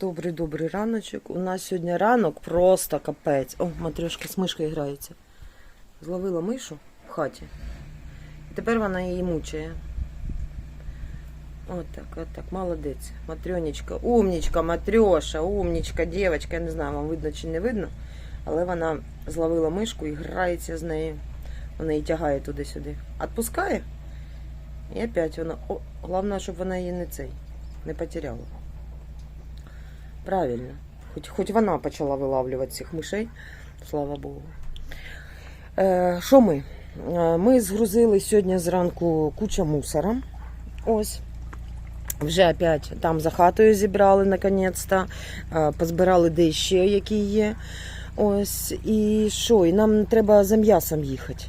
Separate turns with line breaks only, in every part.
Добрий добрий раночок. У нас сьогодні ранок просто капець. О, матрьошка з мишкою грається. Зловила мишу в хаті. І тепер вона її мучає. От так, от так, молодець. Матрьонечка, умнічка, матрьоша, умнічка, дівчинка. Я не знаю, вам видно чи не видно. Але вона зловила мишку і грається з нею. Вона її тягає туди-сюди. Отпускає. І опять вона. О, головне, щоб вона її не цей, не потеряла. Правильно. Хоч, хоч вона почала вилавлювати цих мишей, слава Богу. Е, що ми? Е, Ми згрузили сьогодні зранку куча мусора. Ось. Вже опять там за хатою зібрали наконець-то. Е, Позбирали де ще, які є. Ось. І що? І нам треба за м'ясом їхати.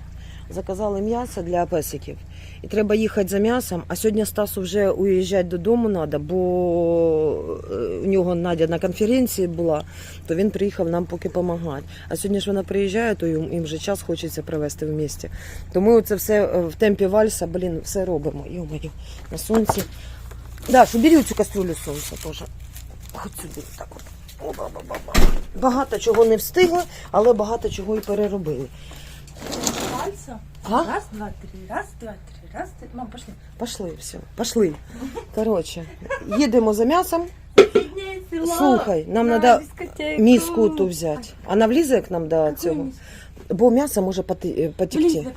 Заказали м'ясо для песиків. І треба їхати за м'ясом. А сьогодні Стасу вже уїжджати додому треба, бо е, у нього Надя на конференції була, то він приїхав нам поки допомагати. А сьогодні ж вона приїжджає, то їм вже час хочеться провести в місті. То ми це все е, в темпі вальса, блін, все робимо. Йо-моє, на сонці. Даш, убери цю кастрюлю сонця теж. Хоч сюди, так от. Багато чого не встигли, але багато чого і переробили.
Пальца.
А?
Раз, два, три. Раз, два, три. Раз, три. Мам, пошли.
Пошли, все, пошли. Коротше, їдемо за м'ясом. Слухай, нам треба міску ту взяти. Вона влізе як нам до цього? Бо м'ясо може поти- е, потекти.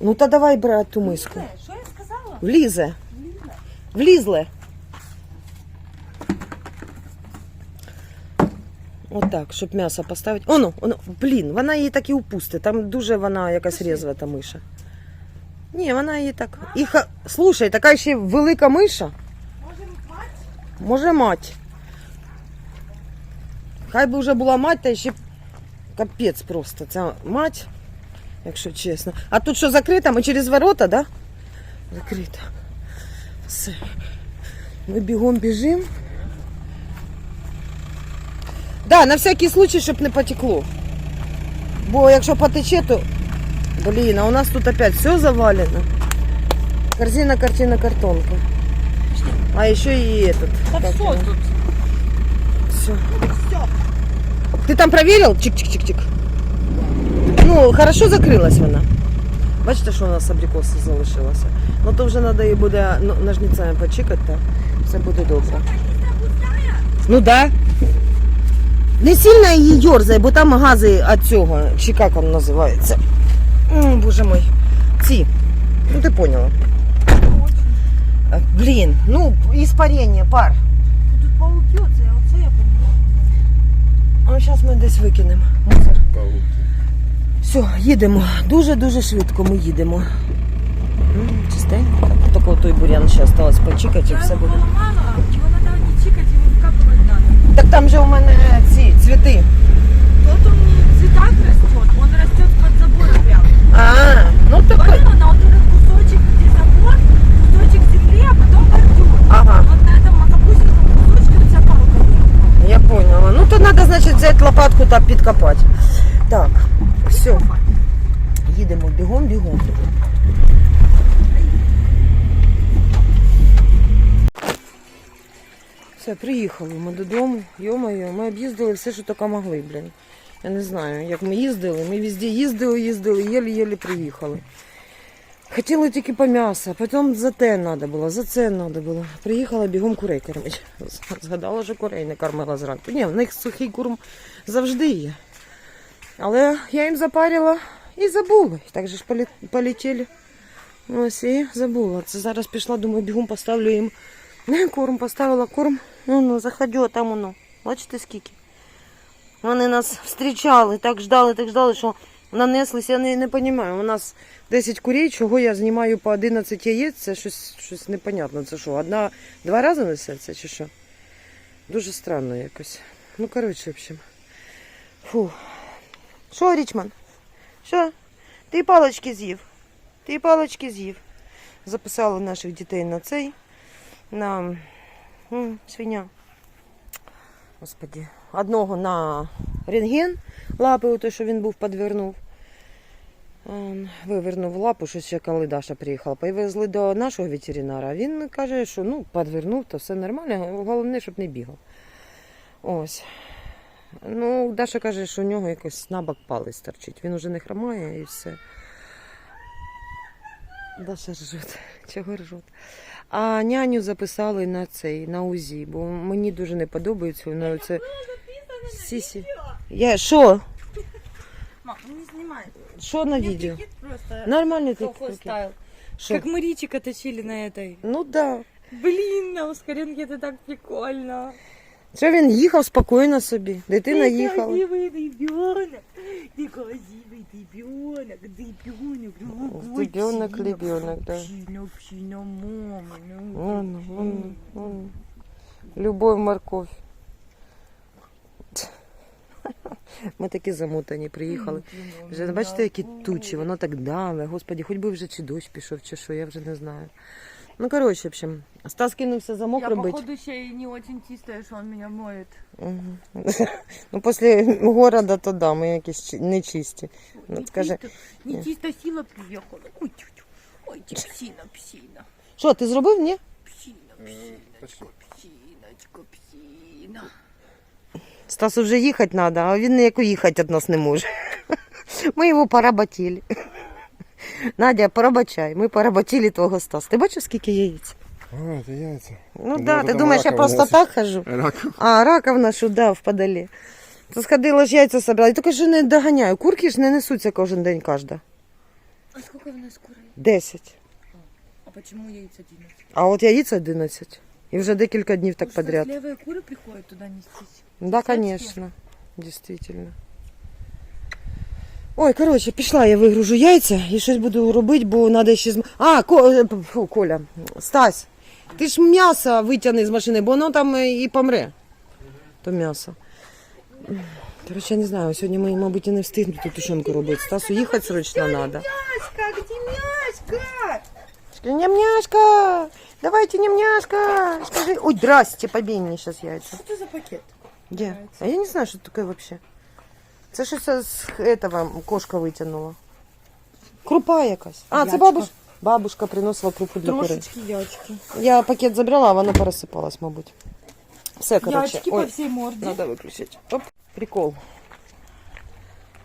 Ну та давай брати ту миску.
Що я сказала?
Влізе.
Влізне.
Влізле. Отак, щоб м'ясо поставити. Оно, оно, блін, вона її так і упустить. Там дуже вона якась різва та миша. Ні, вона її так. І ха... Слушай, така ще велика миша.
Може, мать?
Хай би вже була мать, та ще капець просто. Це мать, якщо чесно. А тут що закрита? Ми через ворота, да? Закрита. Все. Ми бігом біжимо. Да, на всякий случай, щоб не потекло. Бо якщо потече, то. Блін, а у нас тут опять все завалено. Корзина, картина, картонка. А еще и этот.
Так
как
що
его?
тут?
Все.
Все.
Ты там проверил? Чик-чик-чик-чик. Ну, хорошо закрилась вона. Бачите, що у нас абрикоси залишилося. Ну то вже треба її буде ну, ножницями почикати, та все буде добре. Ну да. Не сильно її дьорзай, бо там гази від цього, чи як він називається. М, Боже мой. Ці. Ну ти поняла. Е, Блін, ну, іспарення, пар.
Тут пауки, оце, оце я поняла.
А зараз ми десь викинемо мусор. Все, їдемо. Дуже-дуже швидко ми їдемо. Чистенько. Так. Тільки той бурян ще осталось почекати і все буде.
поламала, його треба не чикати, його вкапувати треба.
Так там же у мене ці цвіти.
Тот он не в цветах растет, он растет под забором прямо.
А, ну так.
Поняла, на вот этот кусочек, где забор, кусочек земли, а потом бордюр.
Ага,
Вот на этом макапусинском кусочке у тебя палка
я поняла. Ну то треба, значить, взяти лопатку та підкопати. Так, все. Їдемо бігом, бігом. Все, приїхали ми додому. Йо-моє, ми об'їздили все, що тільки могли, блін. Я не знаю, як ми їздили. Ми везде їздили, їздили, єлі-єлі приїхали. Хотіли тільки по м'ясо, потім за те треба було, за це треба було. Приїхала бігом курей кормити. Згадала, що курей не кормила зранку. Ні, в них сухий корм завжди є. Але я їм запарила і забула. І Так же ж полетіли. Ось і забула. Це зараз пішла, думаю, бігом поставлю їм корм, поставила корм. Ну, ну, заходю, там воно. Бачите скільки? Вони нас зустрічали, так ждали, так ждали, що нанеслись. Я не, не розумію. У нас 10 курей, чого я знімаю по 11 яєць, це щось, щось непонятно. Це що, одна, два рази несеться чи що? Дуже странно якось. Ну, коротше, в общем. Фу. Що, Річман? Що? Ти палочки з'їв? Ти палочки з'їв. Записали наших дітей на цей, на свиня. Господи. Одного на рентген лапи, ото, що він був підвернув. Вивернув лапу, що ще коли Даша приїхала. Привезли до нашого ветеринара. Він каже, що ну, підвернув, то все нормально, головне, щоб не бігав. Ось. Ну, Даша каже, що у нього якось набок палець торчить. Він уже не хромає і все. Даша ржуть. Чого ржуть? А няню записали на цей, на УЗІ, бо мені дуже не подобається. Ну, це... Сісі. Я що?
Мам, ну не снимай.
Що на
Мне
відео?
прикид просто.
Нормальний
Плохой
такий.
стайл.
Що?
Как мы Ричика точили на этой.
Ну да.
Блин, на ускоренке это так прикольно.
Що він їхав спокійно собі. Дитина
Ты
їхала.
красивый ребенок. Ребенок. Ребенок.
Ребенок, ребенок, да.
Псина, мама. ну,
Вон, вон, вон. Любов морковь. Ми такі замотані приїхали. Вже бачите, які тучі, воно так дале. Господі, хоч би вже чи дощ пішов, чи що, я вже не знаю. Ну, коротше, в общем, Стас кинувся замок
Я,
робити.
походу, еще и не очень чистая, что он меня моет.
Мгм. Ну, після города то да, ми якісь чи- нечисті. Ну,
Не
скажи,
чисто- Не чисто сила приехала. Ой, тю-тю. Ой, ты псина, псина.
що, ти зробив, ні?
Псина, псиночка, псиночка, псина.
Стасу вже їхати треба, а він ніяко їхати від нас не може. Ми його поработили. Надя, порабачай, ми поработили твого Стаса. Ти бачиш, скільки яєць?
А, это яйца.
Ну так,
Ну,
да, ти
потім
думаєш, я
рака
просто
виносить.
так хожу?
Рак.
А, раков нашу, да, в подолі. То сходила ж яйця собрала. І тільки ж не доганяю. Курки ж не несуться кожен день кожна.
А сколько у нас курей?
Десять.
А почему яйца 11?
А от яїць 11. І вже декілька днів так
Потому
подряд.
что левые куры приходят туда нестись.
Да,
Кстати.
конечно. Действительно. Ой, коротше, пішла, я вигружу яйця і щось буду робити, бо треба ще з... А, Ко... е, фу, Коля, Стась, ти ж м'ясо витягни з машини, бо воно там е, і помре. То м'ясо. Коротше, я не знаю, сьогодні ми, мабуть, і не встигнемо ту тушонку робити. Стасу їхати срочно треба.
Мяшка, где мяшка?
Нямняшка! Давайте, нямняшка! Скажи, ой, здрасте, побей мне сейчас яйца.
Что за пакет?
Где? А я не знаю, что это такое вообще. Це щось з этого кошка витягнула. Крупа якась. А, це
Ячка.
бабуш... бабушка приносила крупу для курей.
Трошечки ячки.
Я пакет забрала, а воно пересипалось, мабуть. Все, короче.
Ячки
Ой,
по всей морде.
надо выключить. Оп, прикол.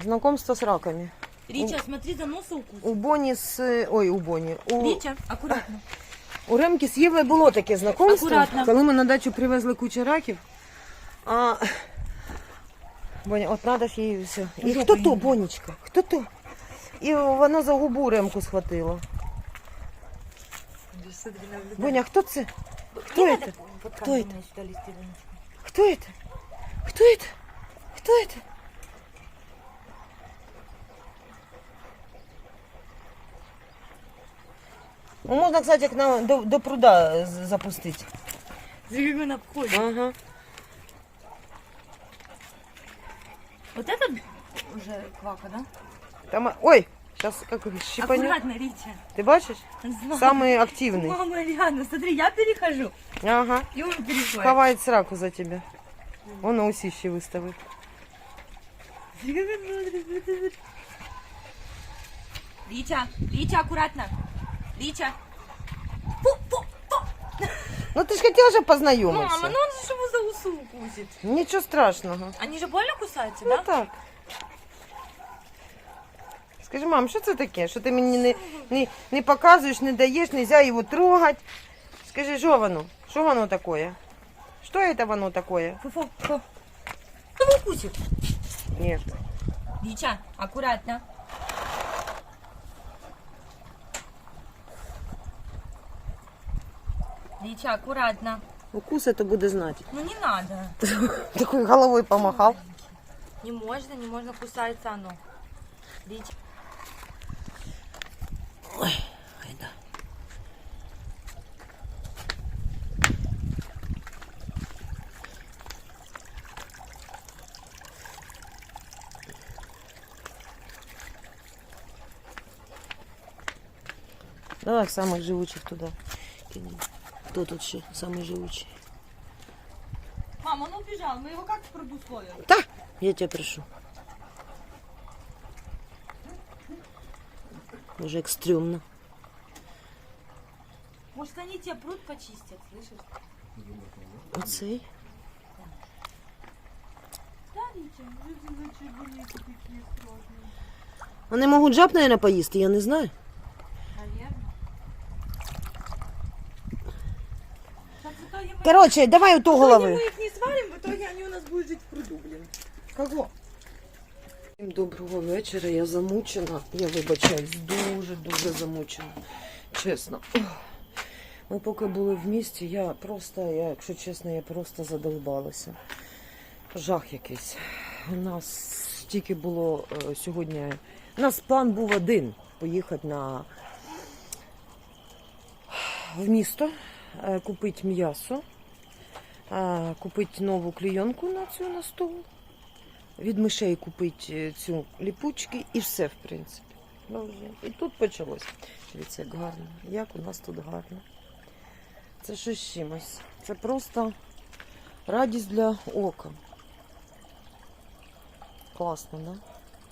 Знакомство с раками.
Рича, смотри, за носа укус.
У Боні з... Ой, у Боні. У...
Рича, аккуратно.
У Ремки з Євою було таке знакомство,
Акуратно.
коли ми на дачу привезли кучу раків. А... Боня, от треба ж їй все. І хто то. Бонечка? Хто то? І вона за губу Ремку схватила. Боня, хто це? Хто це? Кто это? Хто це? Хто це? Хто це? Ну, Можна, кстати, к нам до, до пруда запустити.
Как он.
Ага.
Вот это уже квака, да?
Там, ой, сейчас как щипанет.
Аккуратно, Рича.
Ты бачишь?
Знаю.
Самый активный.
Мама, реально, смотри, я перехожу,
Ага.
и он переходит.
Ховает сраку за тебя. Он на
смотрит, смотри, смотри. Рича, Рича, аккуратно. Рича.
Ну ты ж хотела же познакомиться.
Мама, ну он же его за усу укусит.
Ничего страшного.
Они же больно кусаются,
Ну
да?
так. Скажи, мам, що це таке? Що ти мені не, не, не показуєш, не даєш, нельзя його трогать. Скажи, що воно? Що воно таке? Що це воно таке?
Фу, фу. Ну, его укусит.
Ні.
Рича, аккуратно. Рича, аккуратно.
Укус это буде знати.
Ну не надо.
Такой головой помахал.
Не можно, не можно кусается оно. Рича.
Айда. Давай самых живучих туда. кинем. Кто тут ще самый живучий?
Мама, он убежал. Мы его как в пруду словим?
Да, я тебя прошу. Уже як стрьомно.
Может, они тебе пруд почистят, слышишь?
Оцей.
Да, ничего, люди ночью были такие сложные.
Вони можуть жаб, наверное, поїсти, я не знаю. Коротше, давай у
итоге
голови.
мы их не сварим, в итоге они у нас будут жить в пруду, блин.
Кого? Всім доброго вечора. Я замучена. Я вибачаюсь, дуже-дуже замучена. Чесно. Ми поки були в місті, я просто, я, якщо чесно, я просто задовбалася. Жах якийсь. У нас тільки було е, сьогодні. У нас план був один поїхати на в місто, купити м'ясо, е, купити нову клійонку на цю на стол від мишей купити е, цю ліпучки і все, в принципі. Ну. І тут почалось. Дивіться, як гарно. Як у нас тут гарно. Це щось чимось. Це просто радість для ока. Класно, да?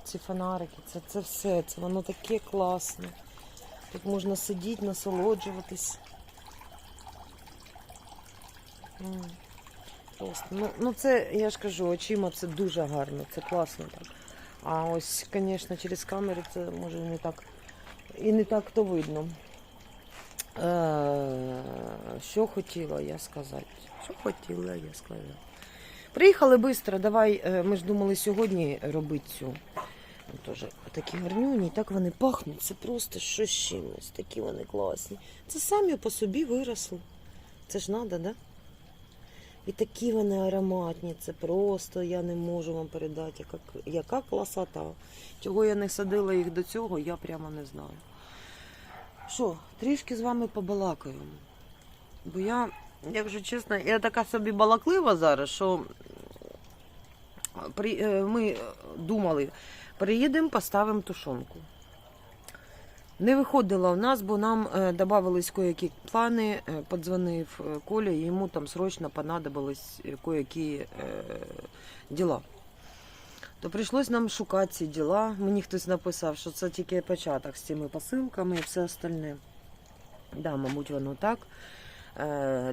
Ці фонарики, це, це все, це воно таке класне. Тут можна сидіти, насолоджуватись. Ну, ну це, я ж кажу, очима це дуже гарно, це класно так. А ось, звісно, через камери це може не так і не так то видно. Е, що хотіла я сказати? Що хотіла я сказати? Приїхали швидко, давай, е, ми ж думали сьогодні робити цю. Ну, Теж такі гарнюні, так вони пахнуть, це просто щось чимось, такі вони класні. Це самі по собі виросли. Це ж треба, так? Да? І такі вони ароматні, це просто я не можу вам передати, яка, яка красота. Чого я не садила їх до цього, я прямо не знаю. Що, трішки з вами побалакаю. Бо я, якщо чесно, я така собі балаклива зараз, що е, ми думали, приїдемо, поставимо тушонку. Не виходило в нас, бо нам е, додавались кое-які плани. Е, подзвонив е, Коля, і йому там срочно понадобились кое-які діла. То прийшлось нам шукати ці діла. Мені хтось написав, що це тільки початок з цими посилками і все остальне. Да, мабуть, воно так.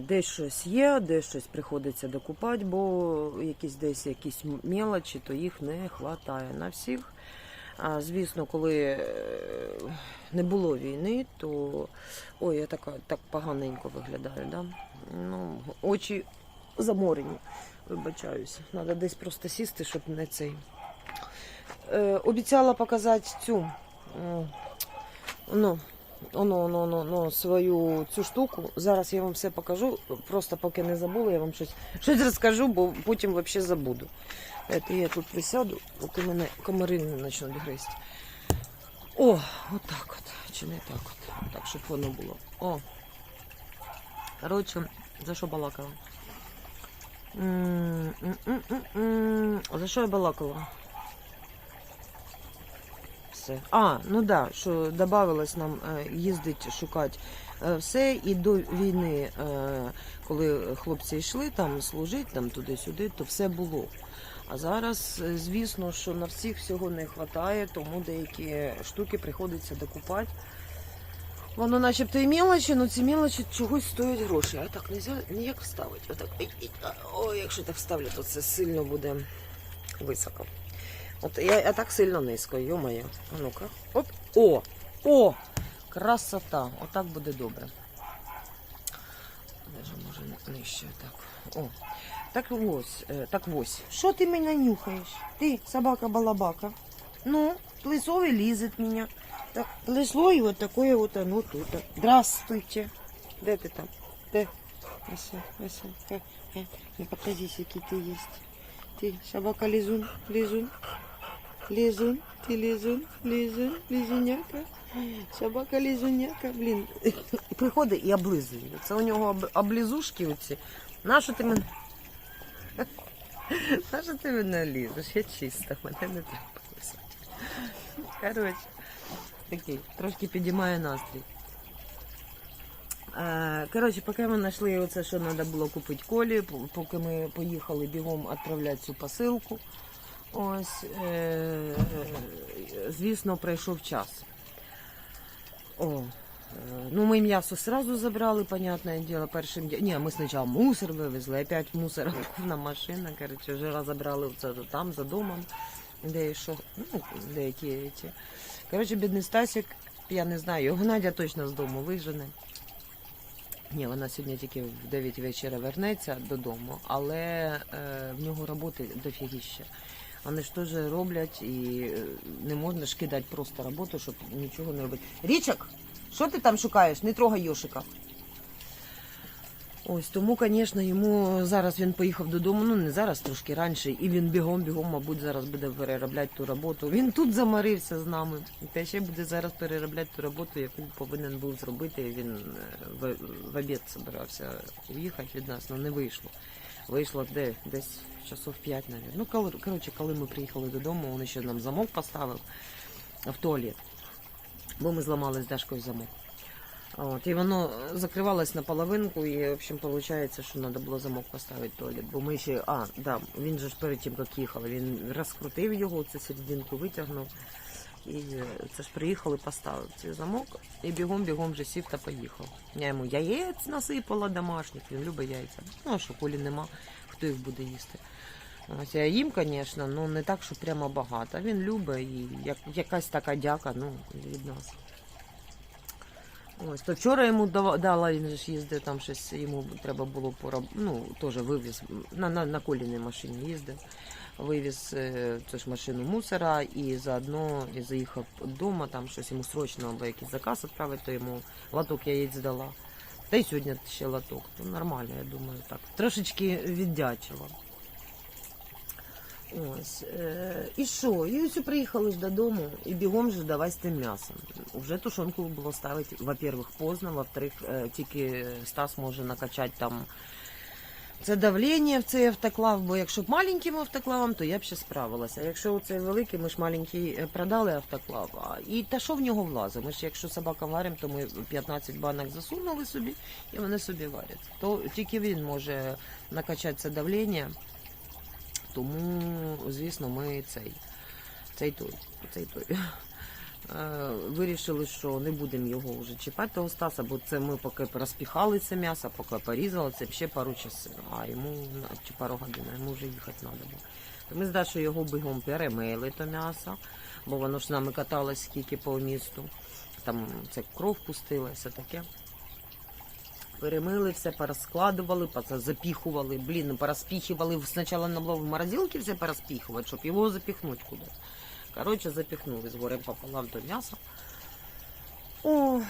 Десь щось є, десь щось приходиться докупати, бо якісь десь якісь мелочі, то їх не вистачає на всіх. А, звісно, коли е, не було війни, то ой, я така так поганенько виглядаю, да? Ну, очі заморені, вибачаюся. Треба десь просто сісти, щоб не цей. Е, обіцяла показати цю. Ну, оно, оно, оно, оно, свою цю штуку. Зараз я вам все покажу. Просто поки не забула, я вам щось, щось розкажу, бо потім взагалі забуду. Це я тут присяду, поки мене комари не почнуть гризти. О, отак от. Чи не так от. Так, щоб воно було. О. Коротше, за що балакала? М, м, м, м, м. За що я балакала? Все. А, ну да, що додавалось нам е, їздить шукати е, все. І до війни, е, коли хлопці йшли там служити, там туди-сюди, то все було. А зараз, звісно, що на всіх всього не вистачає, тому деякі штуки приходиться докупати. Воно начебто і мелочі, але ці мелочі чогось стоять гроші. А так нельзя ніяк вставити. Отак. Ой, якщо так вставлю, то це сильно буде високо. От я, я так сильно низько, йо-моє. А ну-ка. Оп. О! О! Красота! Отак буде добре. Даже може нижче так. О. Так ось, е, так ось. Що ти мене нюхаєш? Ти, собака-балабака. Ну, лисовый лізет мене. Так, лисло і вот такое вот оно тут. Здравствуйте. Де ти там? Де? Е, е. Не покажись, який ти єсть. Ти собака лизун, лизун. Лизун, ти лизун, лизун, лизуняка. Собака лизуняка, блін. Приходить і облизує. Це у нього об- облизушки оці. Нащо ти мене? Нащо ти мене лізеш? Я чиста, мене не треба лизати. Коротше, такий, трошки підіймає настрій. Е, Коротше, поки ми знайшли оце, що треба було купити колі, поки ми поїхали бігом відправляти цю посилку. Ось, е, звісно, пройшов час. О, е, ну ми м'ясо сразу забрали, понятное дело, першим днем. Ні, ми спочатку мусор вивезли, опять мусор повна машина, коротше, вже розібрали це там, за домом, де і що, ну, деякі. Коротше, бідний Стасик, я не знаю, його Надя точно з дому вижене. Ні, вона сьогодні тільки в 9 вечора вернеться додому, але е, в нього роботи дофігіще. Вони ж теж роблять і е, не можна ж кидати просто роботу, щоб нічого не робити. Річок, що ти там шукаєш? Не трогай Йошика. Ось тому, звісно, йому зараз він поїхав додому, ну не зараз, трошки раніше, і він бігом, бігом, мабуть, зараз буде переробляти ту роботу. Він тут замарився з нами. Та ще буде зараз переробляти ту роботу, яку повинен був зробити. Він е, в, в обід збирався уїхати від нас, але не вийшло. Вийшло де? Десь часов 5, мабуть. Ну, коротше, коли ми приїхали додому, він ще нам замок поставив в туалет. Бо ми зламали з Дашкою замок. От, і воно закривалось наполовинку, і, в общем, виходить, що треба було замок поставити туалет. Бо ми ще, а, да, він же ж перед тим, як їхали, він розкрутив його, цю серединку витягнув. І е, це ж приїхали, поставив цей замок і бігом-бігом вже сів та поїхав. Я йому яєць насипала домашніх, він любить яйця. Ну, а що полі нема, хто їх буде їсти. Ось я їм, звісно, але не так, що прямо багато. Він любить і як, якась така дяка ну, від нас. Ось, то вчора йому дала, він же ж їздив, там щось йому треба було пораб... ну, теж вивіз, на, на, на коліній машині їздив, вивіз е, цю ж машину мусора і заодно і заїхав вдома, там щось йому срочно або якийсь заказ відправити, то йому латок яєць дала. Та й сьогодні ще латок. Ну, нормально, я думаю, так. Трошечки віддячила. Ось. Е, і що? І ось приїхали ж додому і бігом же давай з тим м'ясом. Уже тушонку було ставити, во-первых, поздно, во-вторых, е, тільки Стас може накачати там це давлення в цей автоклав, бо якщо б маленьким автоклавом, то я б ще справилася. А якщо цей великий, ми ж маленький е, продали автоклав, і та що в нього влазить? Ми ж якщо собака варимо, то ми 15 банок засунули собі і вони собі варять. То тільки він може накачати це давлення. Тому, звісно, ми цей, цей той, цей той. е, Вирішили, що не будемо його вже чіпати того Стаса, бо це ми поки розпіхали це м'ясо, поки порізали, це ще пару часів. А йому чи пару годин, а йому вже їхати треба було. Ми з Дашою його бігом перемили то м'ясо, бо воно ж нами каталось скільки по місту. Там це кров пустила, все таке. Перемили все, порозкладували, поza- запіхували, блін, порозпіхували. Спочатку на було в морозилці все порозпіхувати, щоб його запіхнути кудись. Коротше, запіхнули з горем пополам то м'ясо. О,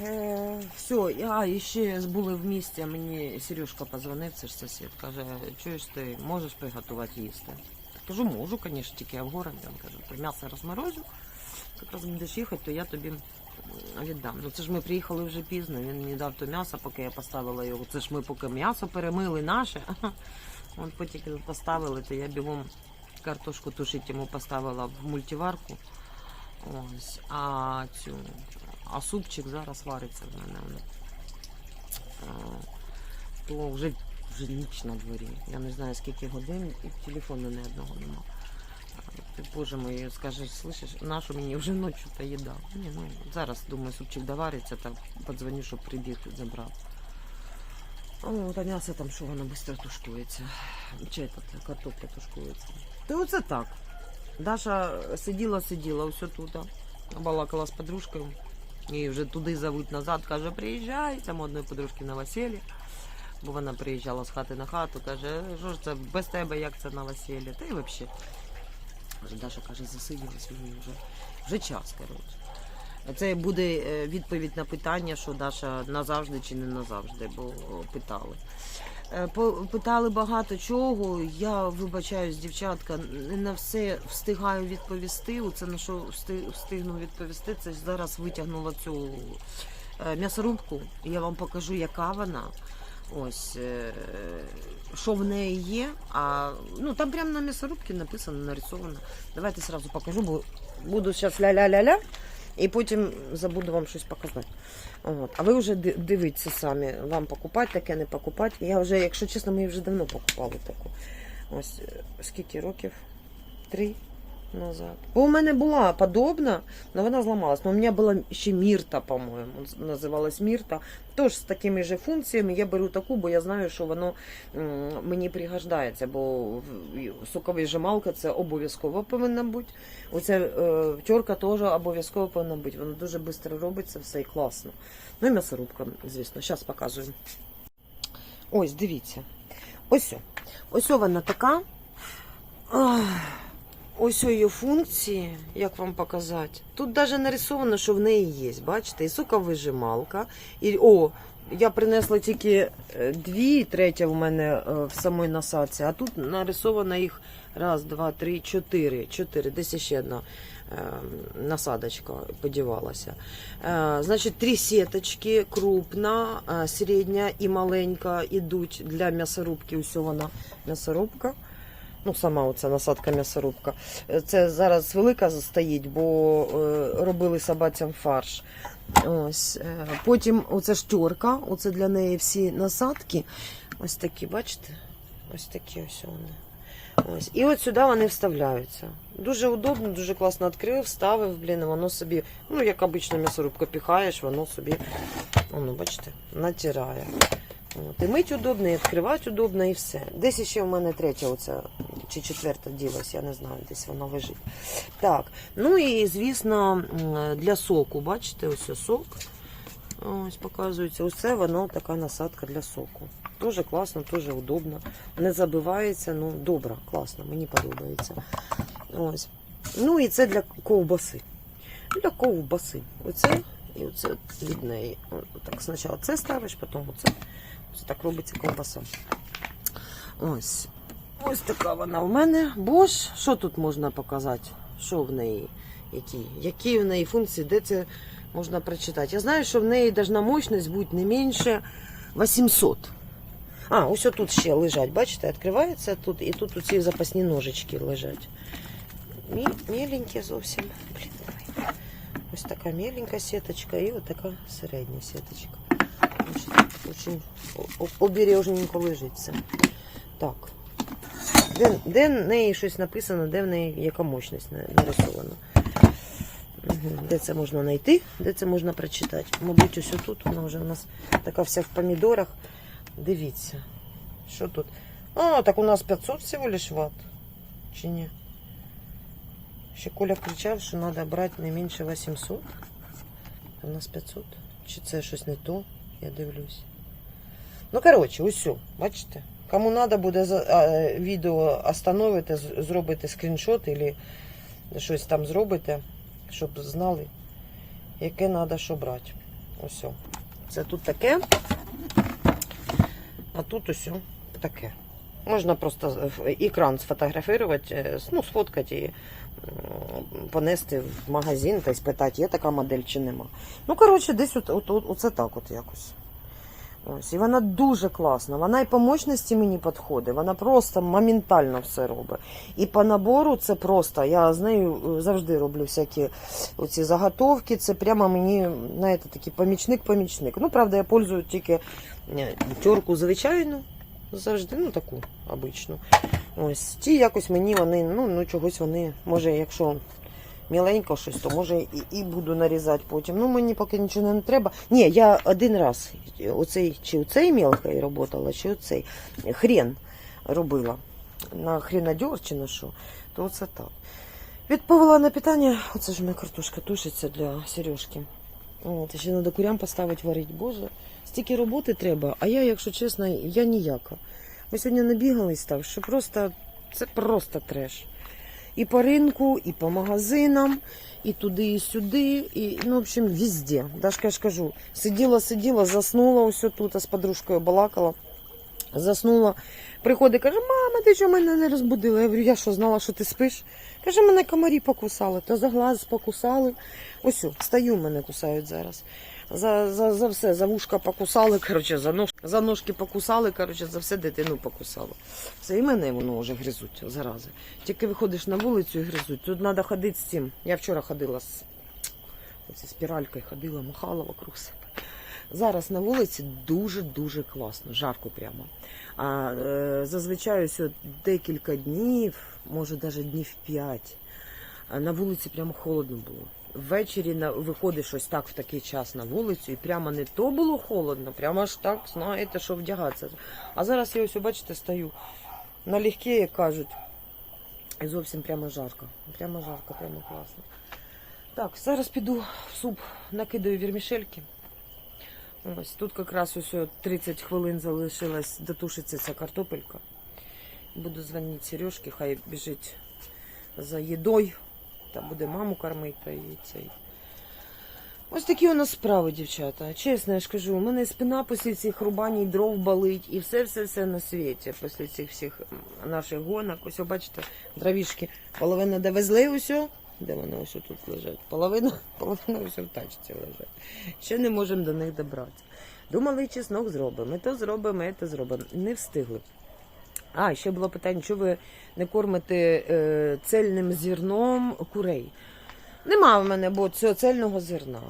е, все, а, і ще були в місті, а мені Сережка позвонив, це ж сусід, каже, чуєш ти, можеш приготувати їсти? Кажу, можу, звісно, тільки я в городі. Він каже, то м'ясо розморозю, якраз будеш їхати, то я тобі віддам. Ну це ж ми приїхали вже пізно, він мені дав то м'ясо, поки я поставила його. Це ж ми поки м'ясо перемили наше. От потім поставили, то я бігом картошку тушити йому поставила в мультиварку. Ось, а цю, а супчик зараз вариться в мене. То вже, вже ніч на дворі. Я не знаю скільки годин і телефону ні одного нема. Ти, боже мой, скажеш, слышиш, нашу мені вже ночі та їда. Ні, ну, зараз, думаю, супчик довариться, та подзвоню, щоб прибіг забрав. О, та м'ясо там, що воно швидко тушкується. Чи этот, картопля тушкується. Та оце так. Даша сиділа, сиділа, все тут. Балакала з подружкою. Її вже туди зовуть назад, каже, приїжджай, там одної подружки на весіллі. Бо вона приїжджала з хати на хату, каже, що ж це без тебе, як це на весіллі? Та й взагалі. Каже, Даша каже, засиділась мені вже, вже час, коротше. Це буде е, відповідь на питання, що Даша назавжди чи не назавжди, бо питали. Е, Питали багато чого. Я вибачаюсь, дівчатка, не на все встигаю відповісти. Оце на що встигну відповісти. Це зараз витягнула цю е, м'ясорубку. Я вам покажу, яка вона. Ось е, що в неї є. А ну там прямо на м'ясорубці написано, нарисовано. Давайте сразу покажу, бо буду зараз ля-ля-ля-ля. І потім забуду вам щось показати. От. А ви вже ди- дивіться самі, вам покупати таке, не покупати. Я вже, якщо чесно, ми вже давно покупали таку. Ось е, скільки років? Три? Назад. Бо у мене була подобна, але вона зламалась. Но у мене була ще Мірта, по-моєму, називалась Мірта. Тож з такими же функціями я беру таку, бо я знаю, що воно мені пригождається, бо в- соковижималка це обов'язково повинна бути. Оця е, теж обов'язково повинна бути. Воно дуже швидко робиться, все і класно. Ну і м'ясорубка, звісно. Зараз показую. Ось, дивіться. Ось. Ось вона така. Ах, Ось її функції, як вам показати. Тут навіть нарисовано, що в неї є. Бачите, і соковижималка. І, о, я принесла тільки е, дві, третя в мене е, в самій насадці, а тут нарисовано їх раз, два, три, чотири. Чотири. Десь ще одна е, насадочка подівалася. Значить, три сіточки, крупна, середня і маленька ідуть для м'ясорубки. Ось вона м'ясорубка. Ну, сама оця насадка м'ясорубка. Е, Це зараз велика стоїть, бо е, робили собацям фарш. Ось. е, Потім оце шторка, оце для неї всі насадки. Ось такі, бачите? Ось такі ось вони. Ось. І от сюди вони вставляються. Дуже удобно, дуже класно відкрив, вставив, блін, воно собі, ну як обично м'ясорубка піхаєш, воно собі, воно, бачите, натирає. От. І мить удобно, і відкривати удобно, і все. Десь ще в мене третя оця, чи четверта ділась, я не знаю, десь вона лежить. Так, ну і звісно, для соку, бачите, ось сок. Ось показується. Ось це воно така насадка для соку. Дуже класно, дуже удобно. Не забивається, ну добре, класно, мені подобається. Ось. Ну і це для ковбаси. Для ковбаси. Оце і оце від неї. Так, спочатку це ставиш, потім оце. Це так робиться ковбаса. Ось. Ось така вона в мене. Бош. Що тут можна показати? Що в неї? Які? Які в неї функції? Де це можна прочитати? Я знаю, що в неї должна мощність бути не менше 800. А, ось тут ще лежать. Бачите, відкривається тут, і тут оці запасні ножички лежать. Мі, міленькі зовсім. Блін. Ось така міленька сіточка і ось така середня о- о- обережненько лежить все. Так. Де, де в неї щось написано, де в неї яка мощність нарисована. Де це можна знайти, де це можна прочитати. Мабуть, ось тут вона вже у нас така вся в помідорах. Дивіться, що тут. А, так у нас 500 всього лиш ватт. Чи ні? Ще Коля кричав, що треба брати не менше 800. У нас 500. Чи це щось не то? Я дивлюсь. Ну, коротше, усьо, бачите? Кому треба буде відео остановити, зробити скріншот або щось там зробите, щоб знали, яке треба що брати. Ось. Це тут таке, а тут ось таке. Можна просто екран сфотографувати, е, ну, сфоткати і понести в магазин та спитати, є така модель чи нема. Ну, коротше, десь от, от, от, оце так от якось. Ось, і вона дуже класна. Вона і по мощності мені підходить. Вона просто моментально все робить. І по набору це просто. Я з нею е, завжди роблю всякі оці заготовки. Це прямо мені, знаєте, такий помічник-помічник. Ну, правда, я пользую тільки е, терку звичайну. Завжди, ну таку обичну. Ось ті якось мені вони, ну, ну чогось вони, може, якщо міленько щось, то може і, і буду нарізати потім. Ну, мені поки нічого не треба. Ні, я один раз оцей, чи оцей мілкий працювала, чи оцей хрен робила. На хренадьор чи на що, то оце так. Відповіла на питання, оце ж мене картошка тушиться для Сережки. От, ще треба курям поставити варити. Боже, стільки роботи треба, а я, якщо чесно, я ніяка. Ми сьогодні набігались так, що просто це просто треш. І по ринку, і по магазинам, і туди, і сюди, і, ну, в общем, везде. Дашка, я ж кажу, сиділа, сиділа, заснула ось тут, а з подружкою балакала. Заснула. Приходить, каже, мама, ти чого мене не розбудила? Я говорю, я що знала, що ти спиш? Каже, мене комарі покусали, то за глаз покусали. Ось, о, стою, мене кусають зараз. За, за, за все, за вушка покусали, коротше, за, нож, за ножки покусали, коротше, за все дитину покусало. Все, і мене воно вже гризуть, зарази. Тільки виходиш на вулицю і гризуть. Тут треба ходити з цим. Я вчора ходила з оці спіралькою, ходила, махала вокруг себе. Зараз на вулиці дуже-дуже класно, жарко прямо. А е, зазвичай ось декілька днів, може навіть днів п'ять. на вулиці прямо холодно було. Ввечері на, виходиш ось так в такий час на вулицю, і прямо не то було холодно, прямо аж так, знаєте, що вдягатися. А зараз я ось, бачите, стою налегке, як кажуть. І зовсім прямо жарко. Прямо жарко, прямо класно. Так, зараз піду в суп, накидаю вірмішельки. Ось тут якраз ось 30 хвилин залишилось, дотушиться ця картопелька. Буду дзвонити Сережки, хай біжить за їдою. Та буде маму кормити і цей. Ось такі у нас справи, дівчата. Чесно, я ж кажу, у мене спина після цих рубаній дров болить і все-все-все на світі після цих всіх наших гонок. Ось, бачите, дровішки. Половина довезли усьо. Де вони ось тут лежать? Половина, половина ось в тачці лежать. Ще не можемо до них добратися. Думали, чеснок зробимо. І то зробимо, і то зробимо. Не встигли. А, ще було питання, що ви не кормите е, цельним зерном курей. Нема в мене бо цього цельного зерна.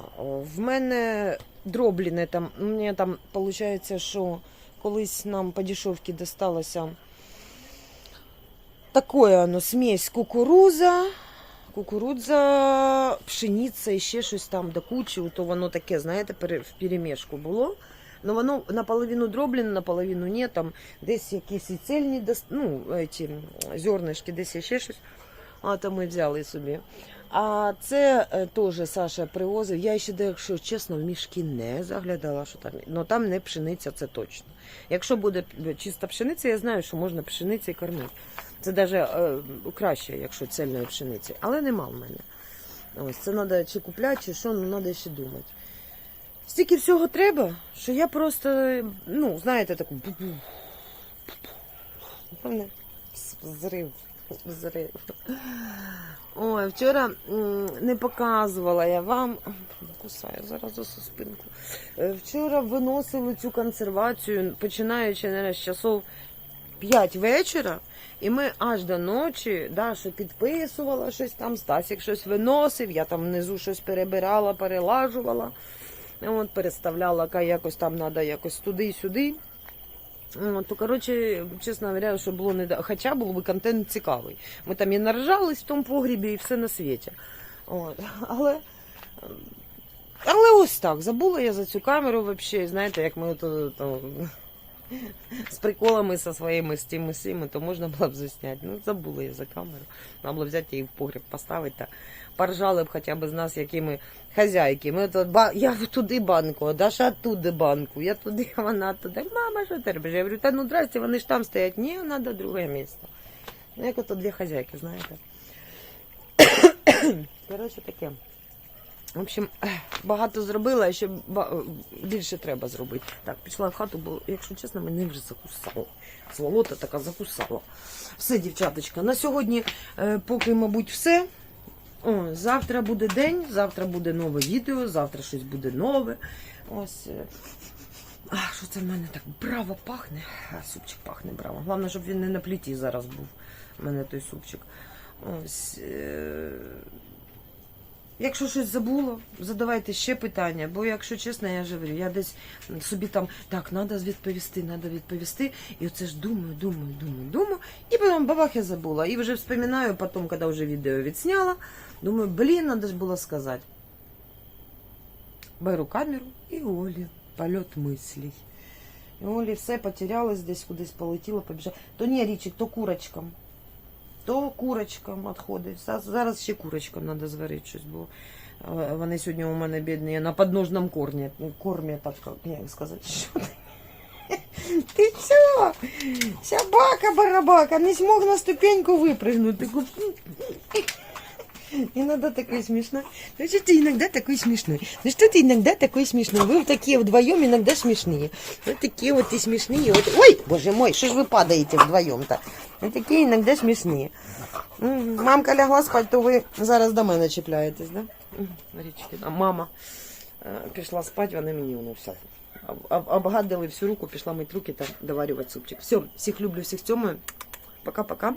В мене дробліне там. У мене там виходить, що колись нам по дешевці досталося такое оно, смесь кукуруза, кукурудза, пшениця і ще щось там до кучі, то воно таке, знаєте, в перемішку було. Ну воно наполовину дроблене, наполовину ні, там десь якісь і цельні, ну, ці зернишки, десь ще щось. А то ми взяли собі. А це е, теж Саша привозив. Я ще, якщо чесно, в мішки не заглядала, що там. Ну там не пшениця, це точно. Якщо буде чиста пшениця, я знаю, що можна пшениці кормити. Це навіть е, краще, якщо цельної пшениці. Але нема в мене. Ось це треба чи купляти, чи що, ну треба ще думати. Стільки всього треба, що я просто, ну, знаєте, таку. Зрив. Зрив. Ой, вчора не показувала я вам. Кусаю зараз за спинку. Е, Вчора виносили цю консервацію, починаючи наверное, з часов 5 вечора. І ми аж до ночі, Даша підписувала щось там, Стасік щось виносив, я там внизу щось перебирала, перелажувала. От, переставляла, якось там треба якось туди-сюди. То, коротше, чесно говоря, що було не Хоча був би контент цікавий. Ми там і наражались в тому погрібі, і все на світі. От. Але, але ось так, забула я за цю камеру взагалі. Знаєте, як ми то, то, з приколами зі своїми з тими сіми, то можна було б засняти. Ну, забула я за камеру. Треба було взяти її в погріб, поставити та поржали б хоча б з нас, які ми хазяйки. Ми то, ба... Я туди банку, Даша туди банку, я туди, а вона туди. Мама, що ти робиш? Я говорю, та ну здрасте, вони ж там стоять. Ні, треба друге місце. Ну, як ото дві хазяйки, знаєте. Коротше, таке. В общем, багато зробила, ще більше треба зробити. Так, пішла в хату, бо, якщо чесно, мене вже закусало. Сволота така закусала. Все, дівчаточка, на сьогодні е, поки, мабуть, все. О, завтра буде день, завтра буде нове відео, завтра щось буде нове. Ось. е, А, що це в мене так браво пахне? А, супчик пахне браво. Головне, щоб він не на пліті зараз був. У мене той супчик. Ось. Якщо щось забуло, задавайте ще питання, бо якщо чесно, я ж говорю, я десь собі там так, треба відповісти, треба відповісти. І оце ж думаю, думаю, думаю, думаю. І потім бабах я забула. І вже вспоминаю потім, коли вже відео відсняла. Думаю, блін, треба ж було сказати. Беру камеру і Олі, польот мислей. І Олі все потерялось, десь кудись полетіло, побіжала. То ні, річик, то курочкам. То курочкам відходить. Зараз- ще курочкам треба зварити щось, бо е, вони сьогодні у мене бідні на подножному кормі. Кормі, так як сказати, що ти? Ти що? Собака-барабака, не змог на ступеньку випрыгнути. Иногда такой смешной. Ну что ты иногда такой смешной? Ну что ты иногда такой смешной? Вы вот такие вдвоем иногда смешные. Вот такие вот и смешные. Вот... Ой, боже мой, что ж вы падаете вдвоем-то? Вот такие иногда смешные. М, Мамка лягла спать, то ви зараз до мене чіпляєтесь, да? М, Річки. А мама е, пішла спати, вони мені воно все. об- об- Обгадили всю руку, пішла мити руки та доварювати супчик. Все, всіх люблю, всіх цьому. Пока-пока.